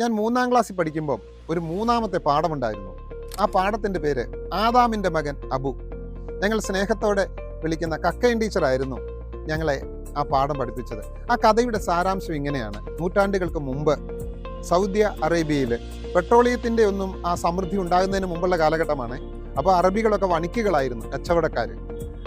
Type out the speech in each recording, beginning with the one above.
ഞാൻ മൂന്നാം ക്ലാസ്സിൽ പഠിക്കുമ്പോൾ ഒരു മൂന്നാമത്തെ പാഠമുണ്ടായിരുന്നു. ആ പാഠത്തിന്റെ പേര് ആദാമിന്റെ മകൻ അബു. ഞങ്ങൾ സ്നേഹത്തോടെ വിളിക്കുന്ന കക്കയൻ ടീച്ചറായിരുന്നു ഞങ്ങളെ ആ പാഠം പഠിപ്പിച്ചത്. ആ കഥയുടെ സാരാംശം ഇങ്ങനെയാണ്. നൂറ്റാണ്ടുകൾക്ക് മുമ്പ് സൗദി അറേബ്യയിൽ പെട്രോളിയത്തിന്റെ ഒന്നും ആ സമൃദ്ധി ഉണ്ടാകുന്നതിന് മുമ്പുള്ള കാലഘട്ടമാണ്. അപ്പോൾ അറബികളൊക്കെ വണിക്കുകളായിരുന്നു കച്ചവടക്കാർ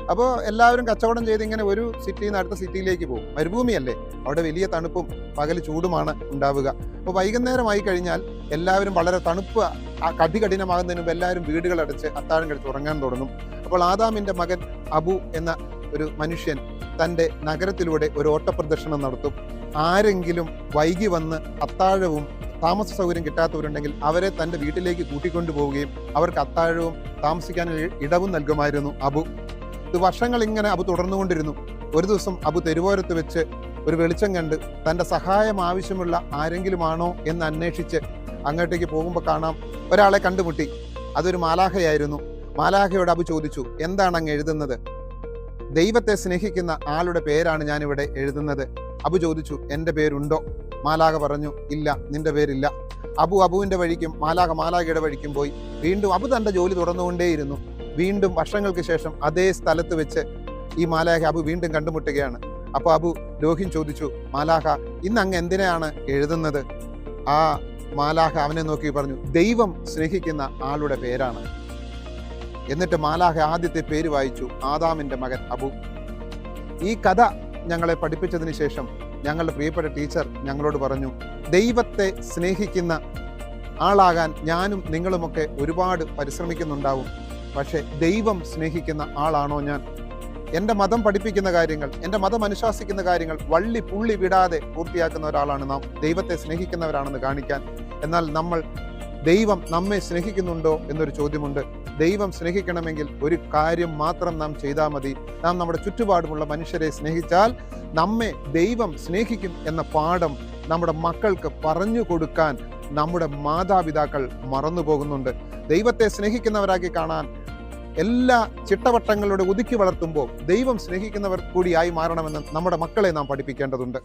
അപ്പോൾ എല്ലാവരും കച്ചവടം ചെയ്ത് ഇങ്ങനെ ഒരു സിറ്റിയിൽ നിന്ന് അടുത്ത സിറ്റിയിലേക്ക് പോകും. മരുഭൂമിയല്ലേ? അവിടെ വലിയ തണുപ്പും പകൽ ചൂടുമാണ് ഉണ്ടാവുക. അപ്പോൾ വൈകുന്നേരമായി കഴിഞ്ഞാൽ എല്ലാവരും വളരെ തണുപ്പ് ആ കടി കഠിനമാകുന്നതിന് മുമ്പ് എല്ലാവരും വീടുകളടച്ച് അത്താഴം കഴിച്ച് ഉറങ്ങാൻ തുടങ്ങും. അപ്പോൾ ആദാമിന്റെ മകൻ അബു എന്ന ഒരു മനുഷ്യൻ തന്റെ നഗരത്തിലൂടെ ഒരു ഓട്ടപ്രദർശനം നടത്തും. ആരെങ്കിലും വൈകി വന്ന് അത്താഴവും താമസ സൗകര്യം കിട്ടാത്തവരുണ്ടെങ്കിൽ അവരെ തന്റെ വീട്ടിലേക്ക് കൂട്ടിക്കൊണ്ടു പോവുകയും അവർക്ക് അത്താഴവും താമസിക്കാൻ ഇടവും നൽകുമായിരുന്നു അബു. വർഷങ്ങൾ ഇങ്ങനെ അബു തുടർന്നുകൊണ്ടിരുന്നു. ഒരു ദിവസം അബു തെരുവോരത്ത് വെച്ച് ഒരു വെളിച്ചം കണ്ട് തന്റെ സഹായം ആവശ്യമുള്ള ആരെങ്കിലുമാണോ എന്ന് അന്വേഷിച്ച് അങ്ങോട്ടേക്ക് പോകുമ്പോൾ കാണാം ഒരാളെ കണ്ടുമുട്ടി. അതൊരു മാലാഹയായിരുന്നു മാലാഹയോട് അബു ചോദിച്ചു എന്താണ് അങ്ങ് എഴുതുന്നത്? ദൈവത്തെ സ്നേഹിക്കുന്ന ആളുടെ പേരാണ് ഞാനിവിടെ എഴുതുന്നത്. അബു ചോദിച്ചു എന്റെ പേരുണ്ടോ? മാലാക പറഞ്ഞു ഇല്ല നിന്റെ പേരില്ല. അബു അബുവിന്റെ വഴിക്കും മാലാക മാലാകയുടെ വഴിക്കും പോയി. വീണ്ടും അബു തന്റെ ജോലി തുടർന്നുകൊണ്ടേയിരുന്നു. വീണ്ടും വർഷങ്ങൾക്ക് ശേഷം അതേ സ്ഥലത്ത് വെച്ച് ഈ മാലാഹ അബു വീണ്ടും കണ്ടുമുട്ടുകയാണ്. അപ്പോൾ അബു രോഹിൻ ചോദിച്ചു മാലാഹ ഇന്ന് അങ്ങ് എന്തിനാണ് എഴുതുന്നത്? ആ മാലാഹ അവനെ നോക്കി പറഞ്ഞു ദൈവം സ്നേഹിക്കുന്ന ആളുടെ പേരാണ്. എന്നിട്ട് മാലാഹ ആദ്യത്തെ പേര് വായിച്ചു ആദാമിന്റെ മകൻ അബു. ഈ കഥ ഞങ്ങളെ പഠിപ്പിച്ചതിന് ശേഷം ഞങ്ങളുടെ പ്രിയപ്പെട്ട ടീച്ചർ ഞങ്ങളോട് പറഞ്ഞു ദൈവത്തെ സ്നേഹിക്കുന്ന ആളാകാൻ ഞാനും നിങ്ങളുമൊക്കെ ഒരുപാട് പരിശ്രമിക്കുന്നുണ്ടാവും. പക്ഷേ ദൈവം സ്നേഹിക്കുന്ന ആളാണോ ഞാൻ? എന്റെ മതം പഠിപ്പിക്കുന്ന കാര്യങ്ങൾ എന്റെ മതം അനുശാസിക്കുന്ന കാര്യങ്ങൾ വള്ളി പുള്ളി വിടാതെ പൂർത്തിയാക്കുന്ന ഒരാളാണ് നാം. ദൈവത്തെ സ്നേഹിക്കുന്നവരാണെന്ന് കാണിക്കാൻ. എന്നാൽ നമ്മൾ ദൈവം നമ്മെ സ്നേഹിക്കുന്നുണ്ടോ എന്നൊരു ചോദ്യമുണ്ട്. ദൈവം സ്നേഹിക്കണമെങ്കിൽ ഒരു കാര്യം മാത്രം നാം ചെയ്താൽ മതി. നാം നമ്മുടെ ചുറ്റുപാടുമുള്ള മനുഷ്യരെ സ്നേഹിച്ചാൽ നമ്മെ ദൈവം സ്നേഹിക്കും എന്ന പാഠം നമ്മുടെ മക്കൾക്ക് പറഞ്ഞു കൊടുക്കാൻ നമ്മുടെ മാതാപിതാക്കൾ മറന്നു പോകുന്നുണ്ട് ദൈവത്തെ സ്നേഹിക്കുന്നവരാക്കി കാണാൻ എല്ലാ ചിട്ടവട്ടങ്ങളുടെ ഒതുക്കി വളർത്തുമ്പോൾ ദൈവം സ്നേഹിക്കുന്നവർ കൂടിയായി മാറണമെന്ന് നമ്മുടെ മക്കളെ നാം പഠിപ്പിക്കേണ്ടതുണ്ട്.